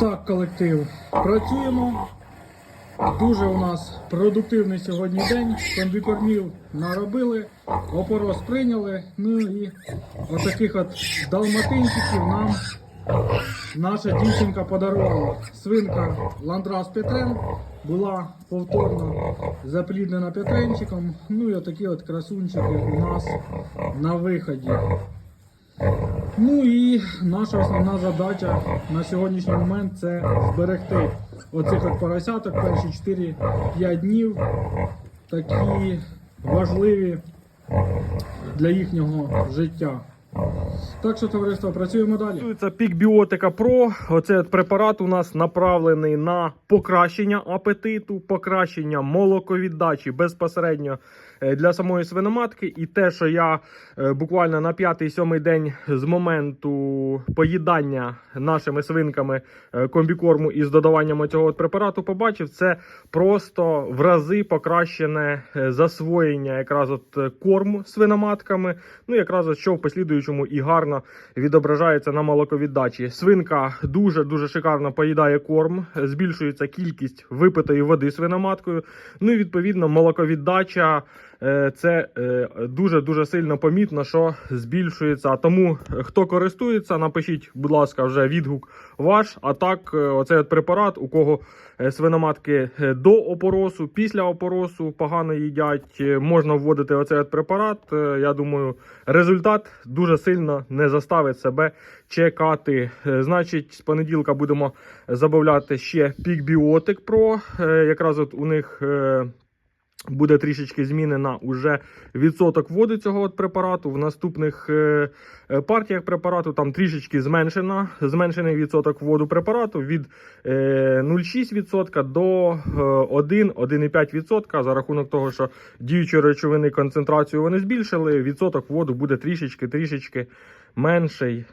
Так, колектив. Працюємо. Дуже у нас продуктивний сьогодні день. Комбікормів наробили, опорос прийняли. Ну і отаких от далматинчиків нам наша дівчинка подарувала. Свинка Ландрас Петрен була повторно запліднена Петренчиком. Ну і отакі от красунчики у нас на виході. Ну і наша основна задача на сьогоднішній момент це зберегти оцих от поросяток перші 4-5 днів. Такі важливі для їхнього життя. Так що, товариство, працюємо далі. Це Пікбіотика Pro. Оцей от препарат у нас направлений на покращення апетиту, покращення молоковіддачі безпосередньо е, для самої свиноматки. І те, що я е, буквально на п'ятий-сьомий день з моменту поїдання нашими свинками е, комбікорму із додаванням цього препарату побачив, це просто в рази покращене засвоєння якраз от корму свиноматками. Ну, якраз от що в послідуючому і гарно відображається на молоковіддачі. Свинка дуже дуже шикарно поїдає корм, збільшується кількість випитої води свиноматкою. Ну і відповідно молоковіддача. Е, Це дуже дуже сильно помітно, що збільшується. А Тому хто користується, напишіть, будь ласка, вже відгук ваш. А так, е, оцей от препарат, у кого е, свиноматки до опоросу, після опоросу погано їдять, можна вводити оцей от препарат. Я думаю, результат дуже сильно не заставить себе чекати. Значить, з понеділка будемо замовляти ще Пікбіотик. Е, Якраз от у них. Буде трішечки змінена уже відсоток води цього от препарату. В наступних е, е, партіях препарату там трішечки зменшена, зменшений відсоток воду препарату від е, 0,6% до е, 1-1,5% за рахунок того, що діючі речовини концентрацію вони збільшили. Відсоток воду буде трішечки трішечки менший.